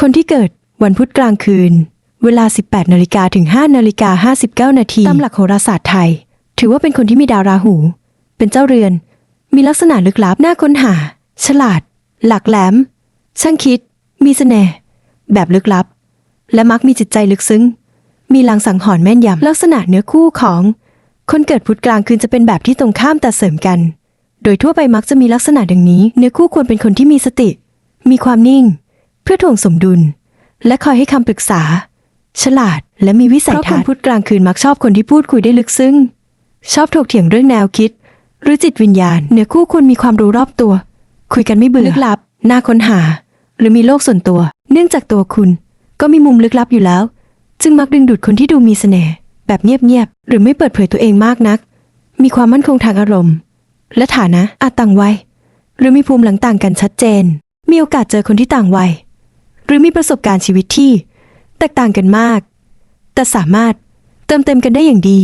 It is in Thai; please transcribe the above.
คนที่เกิดวันพุธกลางคืน เวลา 18นาฬิกาถึง 5นาฬิกา59นาทีตามหลักโหราศาสตร์ไทย ถือว่าเป็นคนที่มีดาวราหู เป็นเจ้าเรือน มีลักษณะลึกลับน่าค้นหา ฉลาด หลักแหลม ช่างคิด มีเสน่ห์แบบลึกลับ และมักมีจิตใจลึกซึ้ง มีลังสังหรณ์แม่นยำลักษณะเนื้อคู่ของ คนเกิดพุธกลางคืนจะเป็นแบบที่ตรงข้ามแต่เสริมกัน โดยทั่วไปมักจะมีลักษณะดังนี้ เนื้อคู่ควรเป็นคนที่มีสติ มีความนิ่ง เพื่อถ่วงสมดุล และคอยให้คำปรึกษา ฉลาดและมีวิสัยทัศน์เพราะคนพุธกลางคืนมักชอบคนที่พูดคุยได้ลึกซึ้ง ชอบถกเถียงเรื่องแนวคิด หรือจิตวิญญาณเนื้อคู่ควรมีความรู้รอบตัว คุยกันไม่เบื่อลึกลับน่าค้นหา หรือมีโลกส่วนตัว เนื่องจากตัวคุณ ก็มีมุมลึกลับอยู่แล้ว จึงมักดึงดูดคนที่ดูมีเสน่ห์แบบเงียบๆหรือไม่เปิดเผยตัวเองมากนัก มีความมั่นคงทางอารมณ์ และฐานะอาจต่างวัยหรือมีภูมิหลังต่างกันชัดเจน มีโอกาสเจอคนที่ต่างวัยห รือมีประสบการณ์ชีวิตที่ แตกต่างกันมาก แต่สามารถเติมเต็มกันได้อย่างดี